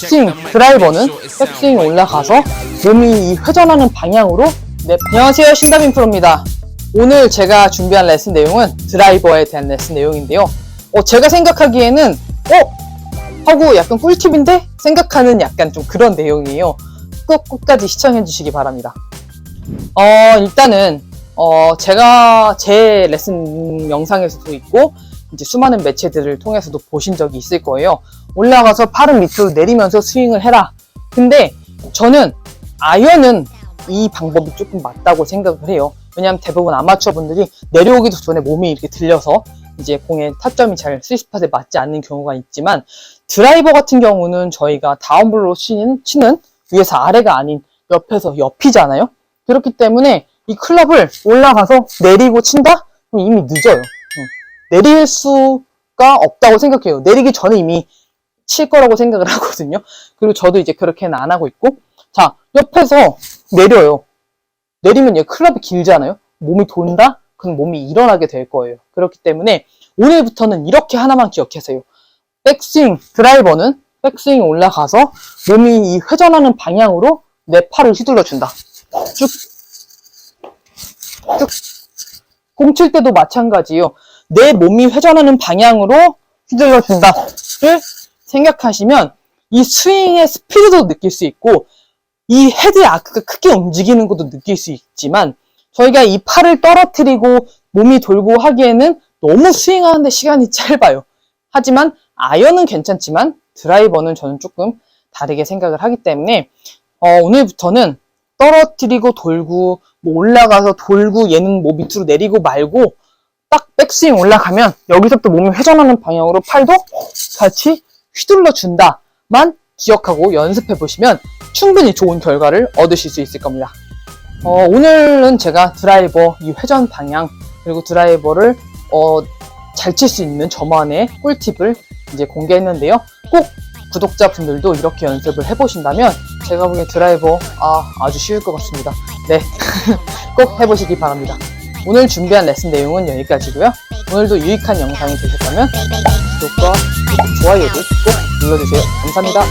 백스윙 드라이버는 백스윙 올라가서 몸이 이 회전하는 방향으로 네, 안녕하세요 신다민 프로입니다 오늘 제가 준비한 레슨 내용은 드라이버에 대한 레슨 내용인데요 어, 제가 생각하기에는 어? 하고 약간 꿀팁인데? 생각하는 약간 좀 그런 내용이에요 꼭 끝까지 시청해 주시기 바랍니다 어, 일단은 어, 제가 제 레슨 영상에서도 있고 이제 수많은 매체들을 통해서도 보신 적이 있을 거예요. 올라가서 팔은 밑으로 내리면서 스윙을 해라. 근데 저는 아이언은 이 방법이 조금 맞다고 생각을 해요. 왜냐하면 대부분 아마추어 분들이 내려오기도 전에 몸이 이렇게 들려서 이제 공의 타점이 잘 스위스팟에 맞지 않는 경우가 있지만 드라이버 같은 경우는 저희가 다운블로 치는, 치는 위에서 아래가 아닌 옆에서 옆이잖아요. 그렇기 때문에 이 클럽을 올라가서 내리고 친다? 그럼 이미 늦어요. 응. 내릴 수가 없다고 생각해요. 내리기 전에 이미 칠 거라고 생각을 하거든요. 그리고 저도 이제 그렇게는 안 하고 있고. 자, 옆에서 내려요. 내리면 얘 클럽이 길잖아요. 몸이 돈다? 그럼 몸이 일어나게 될 거예요. 그렇기 때문에 오늘부터는 이렇게 하나만 기억하세요. 백스윙, 드라이버는 백스윙 올라가서 몸이 이 회전하는 방향으로 내 팔을 휘둘러 준다. 쭉, 쭉. 공 칠 때도 마찬가지예요. 내 몸이 회전하는 방향으로 휘둘러 준다를 생각하시면 이 스윙의 스피드도 느낄 수 있고 이 헤드 아크가 크게 움직이는 것도 느낄 수 있지만 저희가 이 팔을 떨어뜨리고 몸이 돌고 하기에는 너무 스윙하는데 시간이 짧아요. 하지만 아이언은 괜찮지만 드라이버는 저는 조금 다르게 생각을 하기 때문에 어, 오늘부터는 떨어뜨리고 돌고 뭐 올라가서 돌고 얘는 뭐 밑으로 내리고 말고 딱 백스윙 올라가면 여기서부터 몸이 회전하는 방향으로 팔도 같이 휘둘러 준다만 기억하고 연습해 보시면 충분히 좋은 결과를 얻으실 수 있을 겁니다. 어, 오늘은 제가 드라이버 이 회전 방향 그리고 드라이버를 어, 잘 칠 수 있는 저만의 꿀팁을 이제 공개했는데요. 꼭 구독자분들도 이렇게 연습을 해보신다면 제가 보기엔 드라이버 아, 아주 쉬울 것 같습니다. 네, 꼭 해보시기 바랍니다. 오늘 준비한 레슨 내용은 여기까지고요. 오늘도 유익한 영상이 되셨다면 구독과 좋아요도 꼭 눌러주세요. 감사합니다.